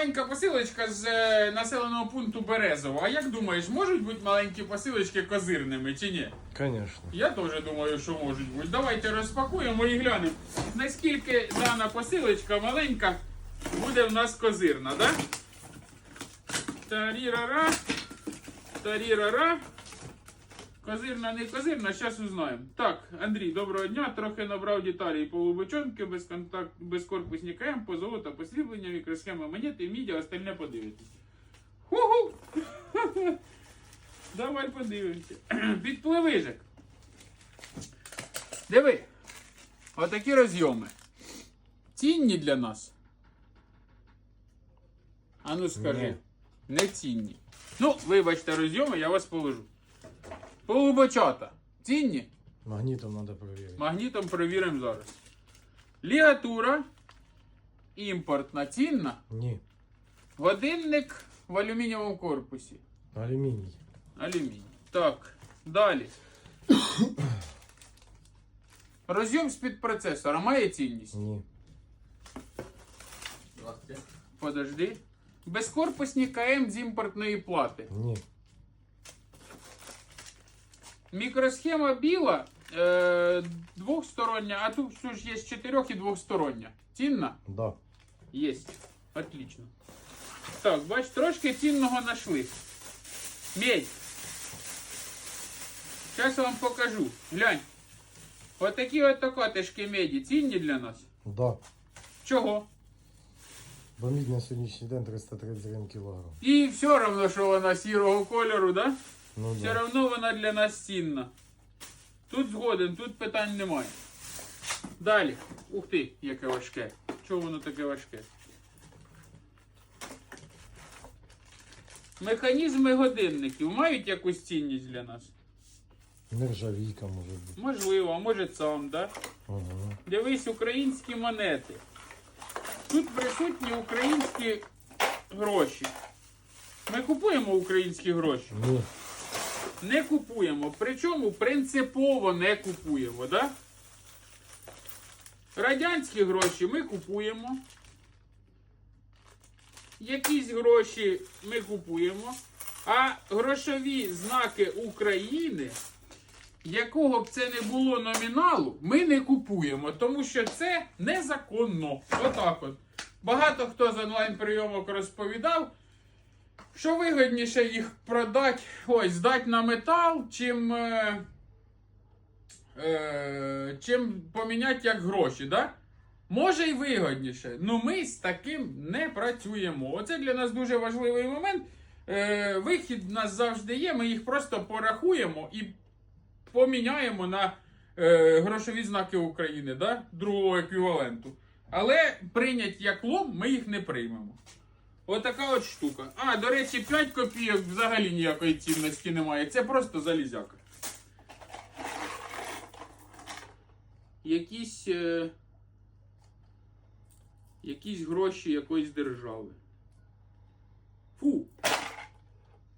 маленька посилочка з е, населеного пункту Березово. А як думаєш, можуть бути маленькі посилочки козирними чи ні? Звісно. Я теж думаю, що можуть бути. Давайте розпакуємо і глянемо, наскільки дана посилочка маленька буде в нас козирна, да? Тарірара. Тарірара. Козирна, не козирна, зараз узнаємо. Так, Андрій, доброго дня. Трохи набрав деталі по лубочонки, без контакт, без корпусні КМ, по золота, посріблення, мікросхема монети, мідіа, остальне подивитись. Ху-ху! Давай подивимося. Підпливижик. Диви. Отакі розйоми. Цінні для нас. А ну скажи. Не цінні. Ну, вибачте, розйоми, я вас положу. Полубочата. Цінні? Магнитом надо проверить. Магнітом перевіримо зараз. Лігатура. Імпортна цінна. Не. Годинник в алюмінієвому корпусі. Алюминий. Алюміній. Так, далі. Розйом з-під процесора має цінність? Не. Подожди. Безкорпусні КМ з імпортної плати. Не. Мікросхема біла е, двохстороння, а тут що ж є з чотирьох і двохстороння. Цінна? Да. Єсть. Отлично. Так, бач, трошки цінного знайшли. Медь. Зараз вам покажу. Глянь. Отакі от токатишки меді цінні для нас. Да. Чого? Бо мідь на сьогоднішній день 331 кілограм. І все одно, що вона сірого кольору, да? Ну Все да. одно вона для нас цінна. Тут згоден, тут питань немає. Далі. Ух ти, яке важке. Чого воно таке важке? Механізми годинників мають якусь цінність для нас? Нержавійка може бути. Можливо, а може сам, да? Ага. Дивись, українські монети. Тут присутні українські гроші. Ми купуємо українські гроші. Ні. Не купуємо. Причому принципово не купуємо, да? Радянські гроші ми купуємо. Якісь гроші ми купуємо. А грошові знаки України, якого б це не було номіналу, ми не купуємо, тому що це незаконно. Отак от. Багато хто з онлайн-прийомок розповідав, що вигідніше їх продати, ось, здати на метал, чим, е, е, чим поміняти як гроші, да? Може й вигідніше. Ну ми з таким не працюємо. Оце для нас дуже важливий момент. Е, вихід в нас завжди є, ми їх просто порахуємо і поміняємо на е, грошові знаки України, да? другого еквіваленту. Але прийнять як лом, ми їх не приймемо. Отака от штука. А, до речі, 5 копійок взагалі ніякої цінності немає. Це просто залізяка. Якісь. Е... Якісь гроші якоїсь держави. Фу.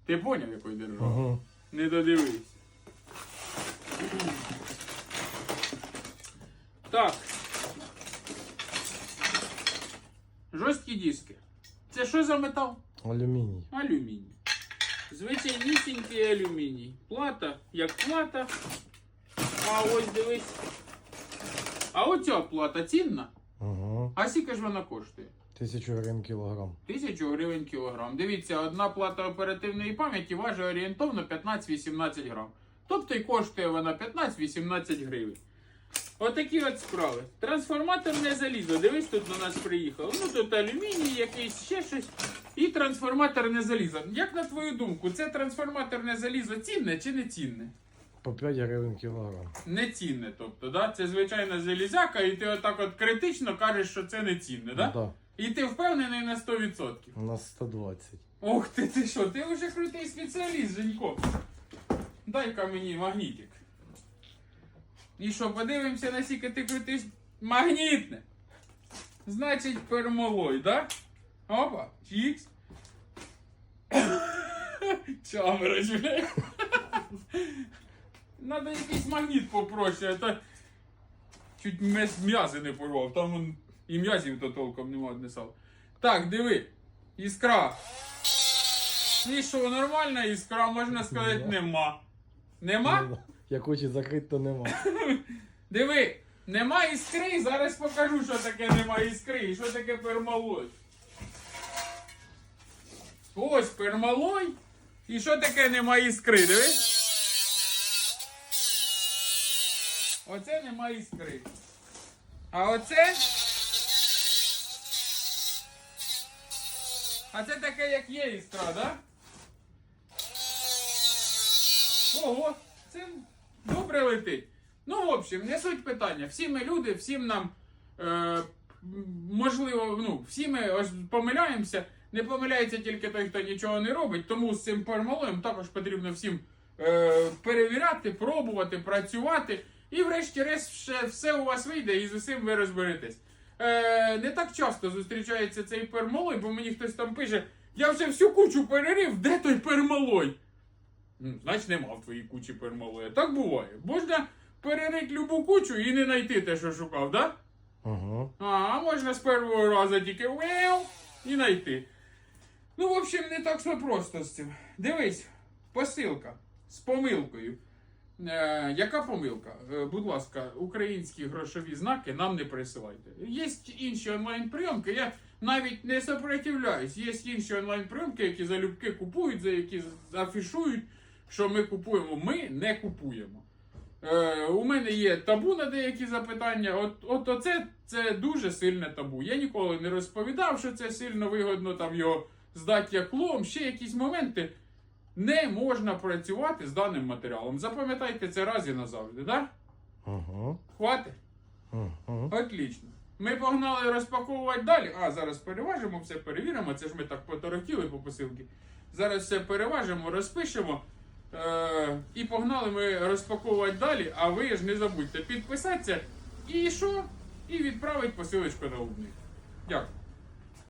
Ти поняв якої держави? Ага. Не додивись. Так. Жорсткі диски. Це що за метал? Алюміній. Алюміній. Звичайнісінький алюміній. Плата як плата. А ось дивись. А оця плата цінна. Ага. А скільки ж вона коштує? Тисячу гривень кілограм. Тисячу гривень кілограм. Дивіться, одна плата оперативної пам'яті важить орієнтовно 15-18 грам. Тобто і коштує вона 15-18 гривень. Отакі от справи. Трансформаторне залізо. Дивись, тут до нас приїхало. Ну тут алюміній, якийсь ще щось. І трансформаторне залізо. Як на твою думку, це трансформаторне залізо цінне чи не цінне? По 5 гривень кілограм. Не цінне, тобто, да? це звичайна залізяка, і ти отак от критично кажеш, що це не цінне, да? Да. І ти впевнений на 100%. У нас 120. Ох ти, ти що, ти вже крутий спеціаліст, Женько. Дай-ка мені магнітик. І що, подивимося, наскільки ти крутий с- магнітне. Значить, пермолой, да? Опа, чікс. Чамерач, бля. Надо якийсь магніт попроще, а то чуть м'язи не порвав. Там он і м'язів то толком нема одне сало. Так, диви. Іскра. І що, нормальна іскра, можна сказати, Нема. нема. Як очі закрити, то нема. Диви, нема іскри, зараз покажу, що таке нема іскри і що таке пермалой. Ось пермалой. І що таке нема іскри, диви? Оце нема іскри. А оце. А це таке, як є іскра, да? Ого, це добре летить. Ну, в общем, не суть питання. Всі ми люди, всім нам е, можливо, ну, всі ми помиляємося. Не помиляється тільки той, хто нічого не робить. Тому з цим пермалоєм також потрібно всім е, перевіряти, пробувати, працювати. І врешті-решт все, все у вас вийде і з усім ви розберетесь. Е, не так часто зустрічається цей пермалой, бо мені хтось там пише: я вже всю кучу перерив, де той пермалой? Ну, Значить, нема в твоїй кучі пермалоя. Так буває. Можна перерити любу кучу і не знайти те, що шукав, да? Угу. А, а можна з першого разу тільки веу і знайти. Ну, в общем, не так все просто з цим. Дивись, посилка з помилкою. Е, яка помилка? Е, будь ласка, українські грошові знаки нам не присилайте. Є інші онлайн-прийомки, я навіть не сопротивляюсь. Є інші онлайн-прийомки, які залюбки купують, за які афішують, що ми купуємо. Ми не купуємо. Е, у мене є табу на деякі запитання. От, от оце це дуже сильне табу. Я ніколи не розповідав, що це сильно вигодно там його здати як лом. Ще якісь моменти. Не можна працювати з даним матеріалом. Запам'ятайте це раз і назавжди, так? Угу. Хватить? Угу. Отлично. Ми погнали розпаковувати далі. А, зараз переважимо, все перевіримо. Це ж ми так поторохтіли по посилки. Зараз все переважимо, розпишемо. Е- і погнали ми розпаковувати далі. А ви ж не забудьте підписатися. І що? І відправити посилочку на обмін. Дякую.